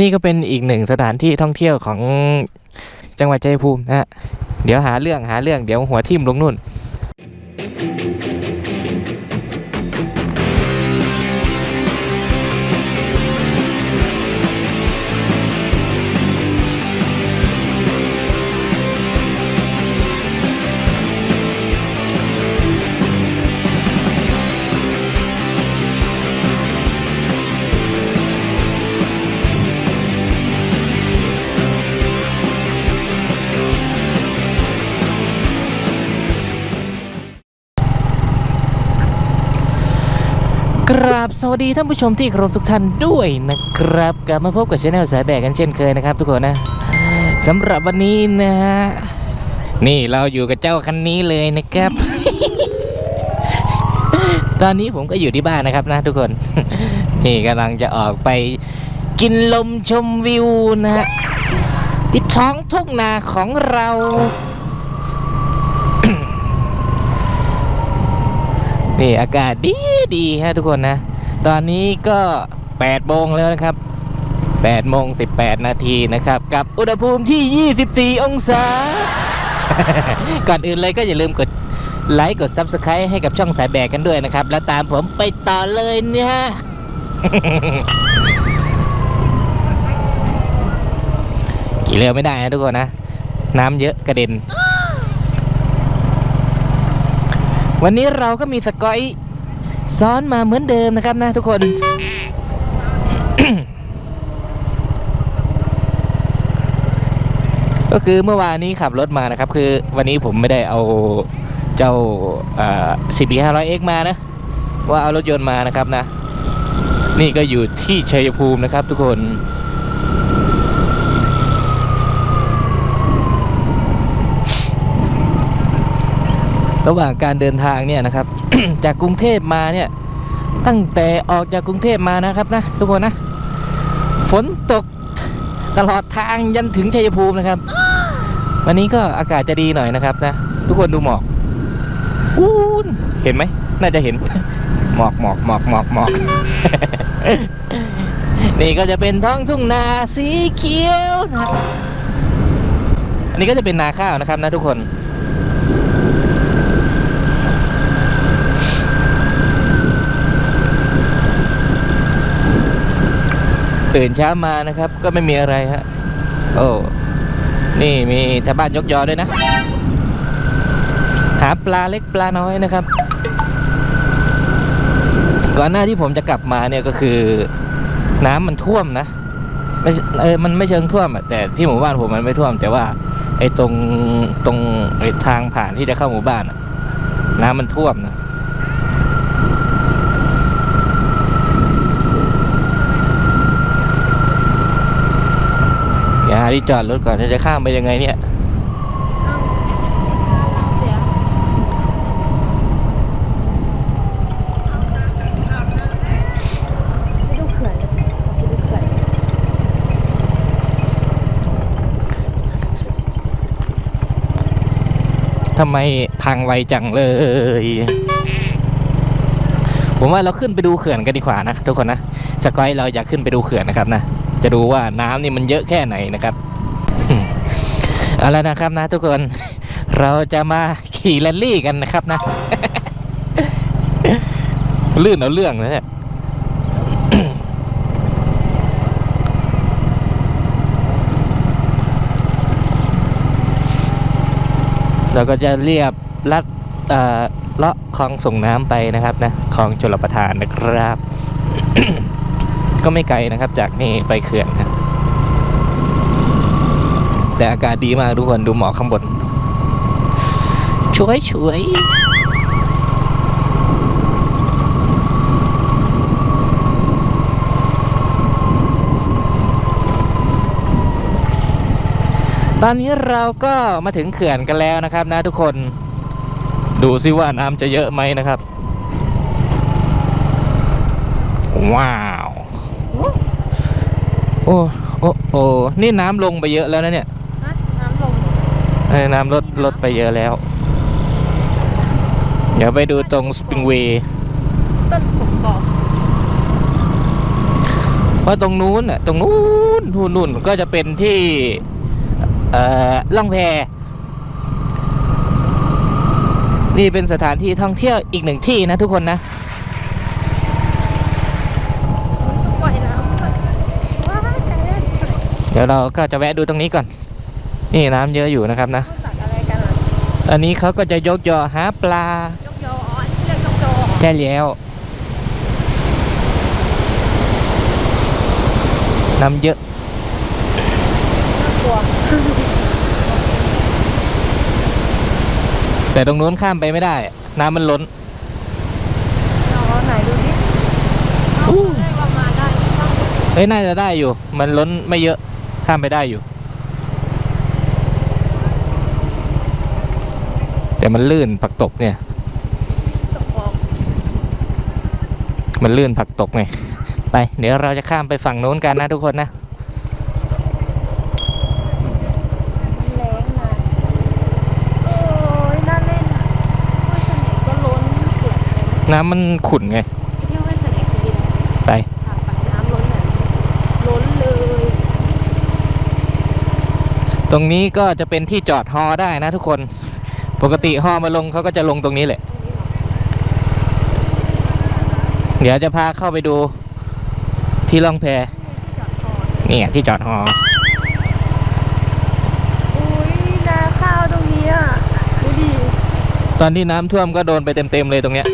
นี่ก็เป็นอีกหนึ่งสถานที่ท่องเที่ยวของจังหวัดชัยภูมินะฮะเดี๋ยวหาเรื่องหาเรื่องเดี๋ยวหัวทิ่มลงนู่น ราบสวัสดีท่านผู้ชมที่เคารพทุกท่านด้วยนะครับกลับมาพบกับช anel สายแบกกันเช่นเคยนะครับ ทุกคนนะสำหรับวันนี้นะฮะนี่เราอยู่กับเจ้าคันนี้เลยนะครับ ตอนนี้ผมก็อยู่ที่บ้านนะครับนะทุกคน นี่กำลังจะออกไปกินลมชมวิวนะฮะที่ท้องทุ่งนาของเรา นี่อากาศดีดีฮะทุกคนนะ ตอนนี้ก็8โมงแล้วนะครับ8โมง18 นาทีนะครับ กับอุณหภูมิที่ 24 องศา ก่อนอื่นเลยก็อย่าลืมกดไลค์กด Subscribe ให้กับช่องสายแบกกันด้วยนะครับ แล้วตามผมไปต่อเลยเนี่ยฮะขี่เร็วไม่ได้นะทุกคนนะ น้ำเยอะกระเด็น วันนี้เราก็มีสกอยซ้อนมาเหมือนเดิมนะครับนะทุกคน ก็คือเมื่อวานนี้ขับรถมานะครับ คือวันนี้ผมไม่ได้เอาเจ้าสิบปีห้าร้อยเอ็กมานะ ว่าเอารถยนต์มานะครับนะ นี่ก็อยู่ที่ชัยภูมินะครับทุกคน ระหว่างการเดินทางเนี่ยนะครับ จากกรุงเทพมาเนี่ยตั้งแต่ออกจากกรุงเทพมานะครับนะทุกคนนะ ฝนตกตลอดทางยันถึงชัยภูมินะครับ วันนี้ก็อากาศจะดีหน่อยนะครับนะ ทุกคนดูหมอกอู้นเห็นไหมน่าจะเห็น หมอกหมอกหมอกหมอกหมอกนี่ก็จะเป็นท้องทุ่งนาสีเขียวนะอันนี้ก็จะเป็นนาข้าวนะครับนะทุกคน ตื่นเช้ามานะครับ ก็ไม่มีอะไรฮะโอ้นี่มีชาวบ้านยกยอด้วยนะ หาปลาเล็กปลาน้อยนะครับ ก่อนหน้าที่ผมจะกลับมาเนี่ยก็คือ น้ำมันท่วมนะไม่เออมันไม่เชิงท่วมอะแต่ที่หมู่บ้านผมมันไม่ท่วม แต่ว่า ไอ้ตรงตรงไอ้ทางผ่านที่จะเข้าหมู่บ้านน้ำมันท่วมนะ อย่าหา ที่จอดรถก่อนจะข้ามไปยังไงเนี่ยไปดูเขื่อนทำไมพังไวจังเลย ผมว่าเราขึ้นไปดูเขื่อนกันดีกว่านะทุกคนนะ สกอยเราอยากขึ้นไปดูเขื่อนนะครับนะ จะดูว่าน้ำนี่มันเยอะแค่ไหนนะครับเอาละนะครับนะทุกคนเราจะมาขี่แรลลี่กันนะครับนะลื่นเอาเรื่องนะเนี่ยเราก็จะเรียบลัดเอ่อเลาะคลองส่งน้ำไปนะครับนะคลองชลประทานนะครับ ก็ไม่ไกลนะครับ จากนี่ไปเขื่อนครับแต่อากาศดีมากทุกคนดูหมอกข้างบนช่วยช่วยตอนนี้เราก็มาถึงเขื่อนกันแล้วนะครับนะทุกคนดูซิว่าน้ำจะเยอะไหมนะครับ ว้าว โอ้โอ้โอ้นี่น้ำลงไปเยอะแล้วนะเนี่ยฮะน้ำลงเออน้ำลดลดไปเยอะแล้ว เดี๋ยวไปดูตรงสปริงเวย์ต้นกบกอกเพราะตรงนู้นน่ะตรงนู้นนู่นนู่นก็จะเป็นที่ เอ่อล่องแพนี่เป็นสถานที่ท่องเที่ยวอีกหนึ่งที่นะทุกคนนะ ปล่อยน้ำว้าวใจเล่น เดี๋ยวเราก็จะแวะดูตรงนี้ก่อน นี่น้ำเยอะอยู่นะครับนะเขาตัดอะไรกันอะตอนนี้เขาก็จะยกยอหาปลา ยกยออ๋ออันนี้เรียกยกยอเหรอแค่แล้วน้ำเยอะน่ากลัวแต่ตรงนู้นข้ามไปไม่ได้ น้ำมันล้นเอาไหนดูดิเอาอู้ได้ประมาณได้บ้างเฮ้ยน่าจะได้อยู่ มันล้นไม่เยอะ ข้ามไปได้อยู่ แต่มันลื่นผักตบเนี่ยตกออกมันลื่นผักตบไง ไป เดี๋ยวเราจะข้ามไปฝั่งนู้นกันนะทุกคนนะมันแรงนะโอ้ ตรงนี้ก็จะเป็นที่จอดฮอได้นะทุกคน ปกติฮอมาลงเขาก็จะลงตรงนี้แหละ เดี๋ยวจะพาเข้าไปดูที่ล่องแพที่จอดคอเนี่ยที่จอดฮออุ้ยนาข้าวตรงนี้อะดูดิตอนที่น้ำท่วมก็โดนไปเต็มๆเลยตรงเนี้ย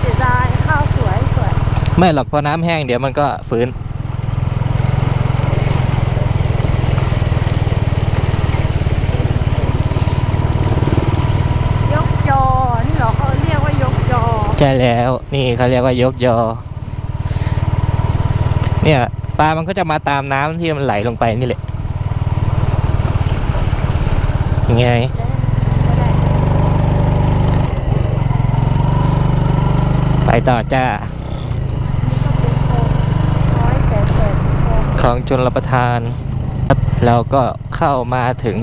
เสียดายข้าวสวยสวย ไม่หรอกพอน้ำแห้งเดี๋ยวมันก็ฟื้น ยกยอ นี่เหรอเขาเรียกว่ายกยอ ใช่แล้วนี่เขาเรียกว่ายกยอ เนี่ยปลามันก็จะมาตามน้ำที่มันไหลลงไปนี่แหละยังไงไปต่อจ้าของชนรับประทานเราก็เข้ามาถึง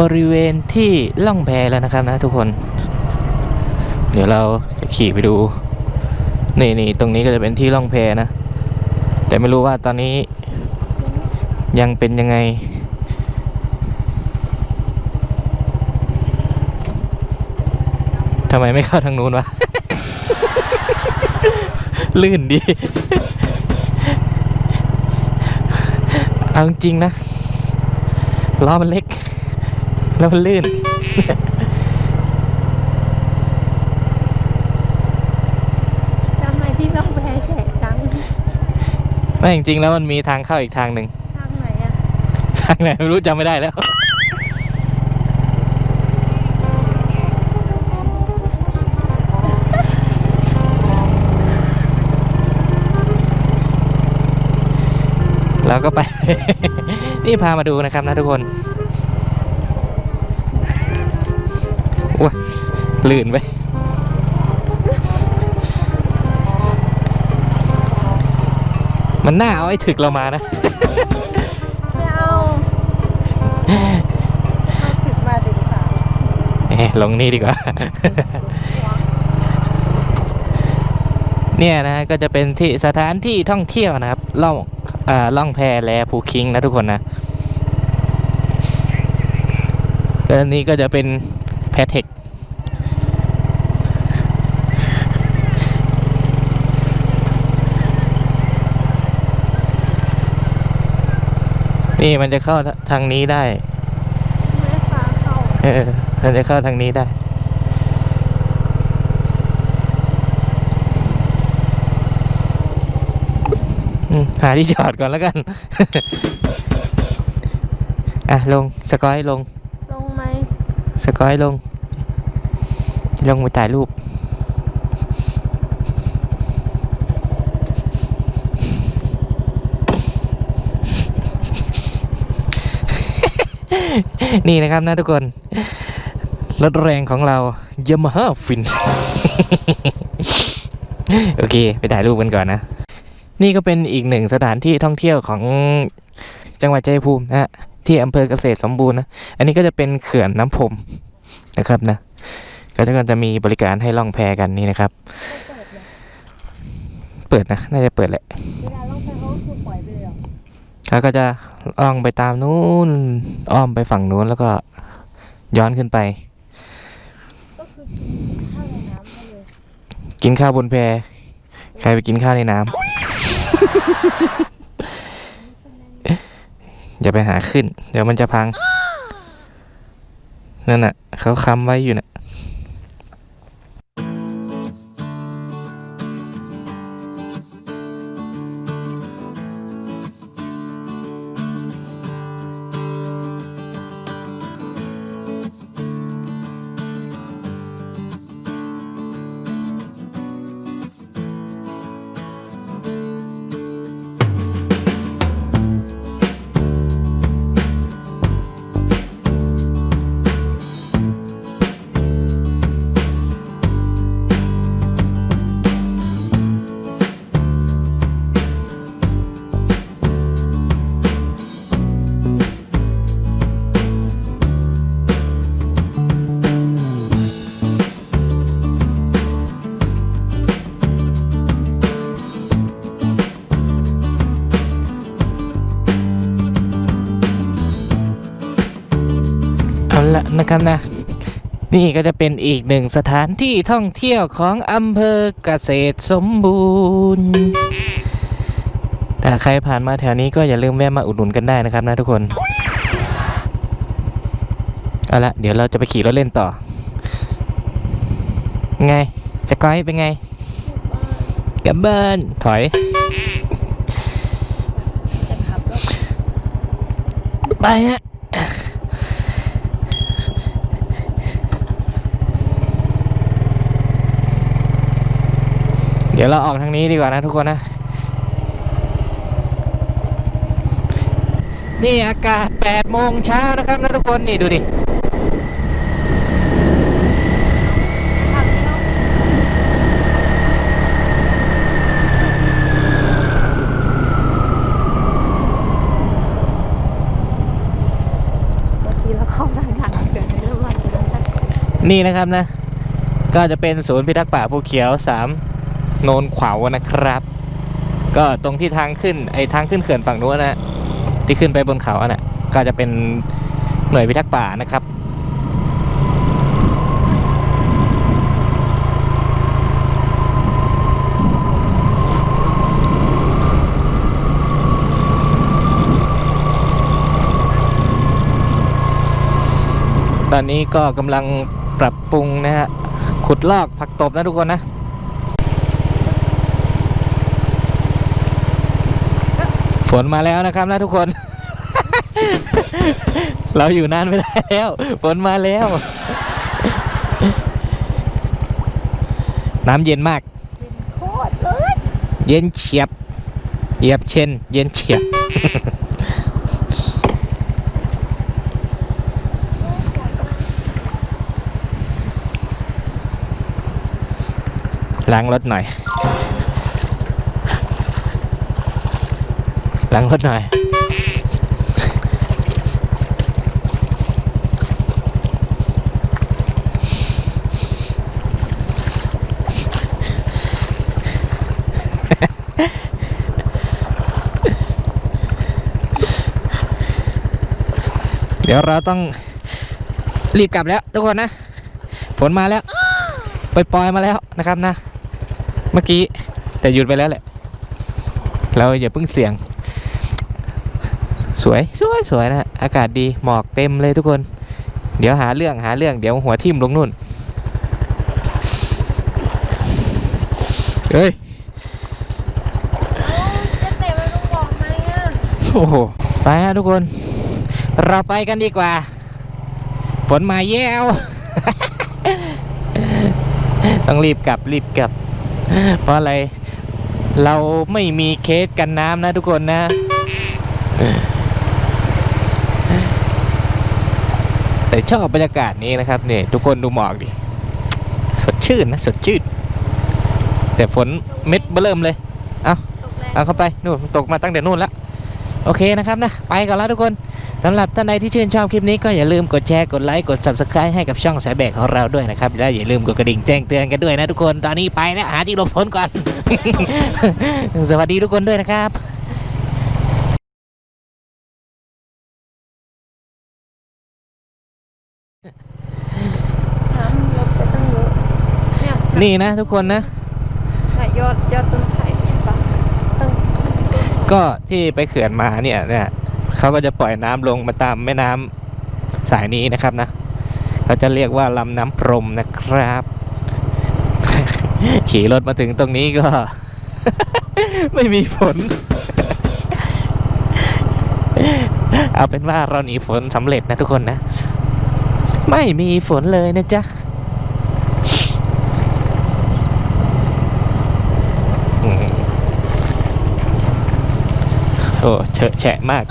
บริเวณที่ล่องแพแล้วนะครับนะทุกคน ดี๋ยวเราจะขี่ไปดู นี่นี่ตรงนี้ก็จะเป็นที่ล่องแพนะ แต่ไม่รู้ว่าตอนนี้ยังเป็นยังไง ทำไมไม่เข้าทางนู้นวะ ลื่นดี เอาจริงนะล้อมันเล็ก แล้วมันลื่น ทำไมที่ต้องแพ้แฉะจัง ไม่จริงๆแล้วมันมีทางเข้าอีกทางหนึ่งทางไหนอะทางไหนไม่รู้จำไม่ได้แล้ว แล้วก็ไป นี่พามาดูนะครับนะทุกคนโอ้ยลื่นไป มันน่าเอาไอ้ถึกเรามานะ ไม่เอาเอาถึงมาถึงสามเอ๊ะลงนี่ดีกว่า เนี่ยนะก็จะเป็นที่สถานที่ท่องเที่ยวนะครับล่องอ่าล่องแพแลภูคิงนะทุกคนนะแล้วอันนี้ก็จะเป็นแพเทค นี่มันจะเข้าทางนี้ได้ไม่ได้ฟ้าเข้าเออมันจะเข้าทางนี้ได้อืมหาที่จอดก่อนแล้วกัน อะ ลง สกอยลง ลงไหม สกอยลง ลงไปถ่ายรูป นี่นะครับนะทุกคน รถแรงของเรา Yamaha Fin โอเค ไปถ่ายรูปกันก่อนนะ นี่ก็เป็นอีกหนึ่งสถานที่ท่องเที่ยวของจังหวัดชัยภูมินะฮะที่อำเภอเกษตรสมบูรณ์นะ อันนี้ก็จะเป็นเขื่อนน้ำพรมนะครับนะ ก็จะมีบริการให้ล่องแพกันนี่นะครับ เปิดนะ น่าจะเปิดแหละ เวลาล่องไปเขาก็คือปล่อยไปเลยเหรอ เขาก็จะ ล่องไปตามนู้นอ้อมไปฝั่งนู้นแล้วก็ย้อนขึ้นไป ก็คือกินข้าวในน้ำไปเลยกินข้าวบนแพใครไปกินข้าวในน้ำ อย่าไปหาขึ้น เดี๋ยวมันจะพัง นั่นน่ะ เขาค้ำไว้อยู่น่ะ ละนะครับนะ นี่ก็จะเป็นอีกหนึ่งสถานที่ท่องเที่ยวของอำเภอเกษตรสมบูรณ์ถ้าใครผ่านมาแถวนี้ก็อย่าลืมแวะมาอุดหนุนกันได้นะครับนะทุกคน เอาละเดี๋ยวเราจะไปขี่รถเล่นต่อ ไงจะก้อยเป็นไงกลับบ้านถอยจะขับรถไปฮะ เดี๋ยวเราออกทางนี้ดีกว่านะทุกคนนะ นี่อากาศ8โมงเช้านะครับนะทุกคนนี่ดูดิขับไม่ต้องบางทีเราเข้าทางทางเกิดไม่รู้ว่าจะได้นี่นะครับนะ ก็จะเป็นศูนย์พิทักษ์ป่าภูเขียว3 โนนขวาวนะครับ ก็ตรงที่ทางขึ้นไอ้ทางขึ้นเขื่อนฝั่งนู้นนะที่ขึ้นไปบนเขาอะนะก็จะเป็นหน่วยพิทักษ์ป่านะครับตอนนี้ก็กำลังปรับปรุงนะฮะ ขุดลอกผักตบนะทุกคนนะ ฝนมาแล้วนะครับนะทุกคน เราอยู่นานไม่ได้แล้ว ฝนมาแล้ว น้ำเย็นมากโคตรเยเย็นเฉียบเยียบเช่น เย็นเฉียบ ล้างรถหน่อย ล้างรถหน่อย เดี๋ยวเราต้องรีบกลับแล้วทุกคนนะ ฝนมาแล้วปล่อยๆมาแล้วนะครับนะ เมื่อกี้แต่หยุดไปแล้วแหละ เราอย่าเพิ่งเสี่ยง สวยสวยสวยนะอากาศดีหมอกเต็มเลยทุกคน เดี๋ยวหาเรื่องหาเรื่องเดี๋ยวหัวทิ่มลงนู่นเฮ้ยจะเตะไปตรงบอกไหมอะโอ้โหไปฮะทุกคน เราไปกันดีกว่า ฝนมาแย้วต้องรีบกลับรีบกลับ เพราะอะไร เราไม่มีเคสกันน้ำนะทุกคนนะ แต่ชอบบรรยากาศนี้นะครับเนี่ยทุกคนดูหมอกดิสดชื่นนะสดชื่น แต่ฝนเม็ดเบิ่มเลยตกแรงเอาเข้าไปนู่นตกมาตั้งแต่นู่นแล้วโอเคนะครับนะไปกันแล้วทุกคนสำหรับท่านใดที่ชื่นชอบคลิปนี้ก็อย่าลืมกดแชร์กดไลค์กด subscribe ให้กับช่องสายแบกของเราด้วยนะครับและอย่าลืมกดกระดิ่งแจ้งเตือนกันด้วยนะทุกคนตอนนี้ไปแล้วหาที่หลบฝนก่อน สวัสดีทุกคนด้วยนะครับ น้ำลดไปตั้งเยอะเนี่ยนี่นะทุกคนนะน่ะยอดยอดต้นไผ่เห็นปะตั้งก็ที่ไปเขื่อนมาเนี่ยเนี่ยเขาก็จะปล่อยน้ำลงมาตามแม่น้ำสายนี้นะครับนะเขาจะเรียกว่าลำน้ำพรมนะครับ ขี่รถมาถึงตรงนี้ก็ ไม่มีฝน เอาเป็นว่าเราหนีฝนสำเร็จนะทุกคนนะ ไม่มีฝนเลยนะจ๊ะอืม โอ้ เฉอะแฉะมาก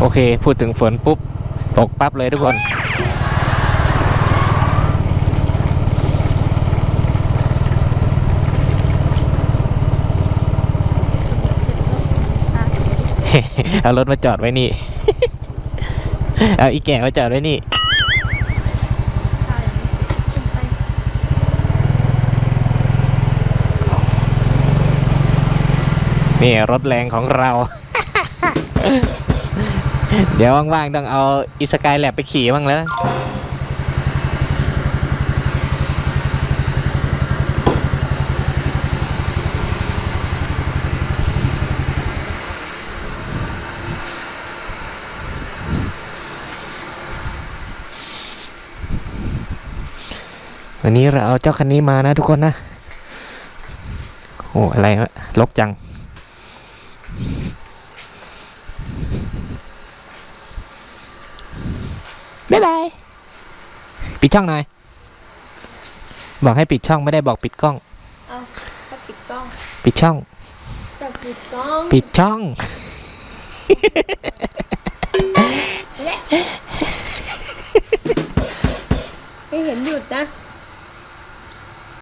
โอเค พูดถึงฝนปุ๊บ ตกปั๊บเลยทุกคน เอารถมาจอดไว้นี่ เอาอีแก่มาจอดไว้นี่ ไผ่ขึ้นไป นี่รถแรงของเรา เดี๋ยวว่างๆต้องเอาอีสกายแลบไปขี่บ้างแล้ววันนี้เราเอาเจ้าคันนี้มานะทุกคนนะ โอ้ อะไรลกจัง บ๊ายบาย ปิดช่องหน่อย บอกให้ปิดช่องไม่ได้บอกปิดกล้องปิดกล้องปิดช่องปิดช่อง และไม่เห็นหยุดนะ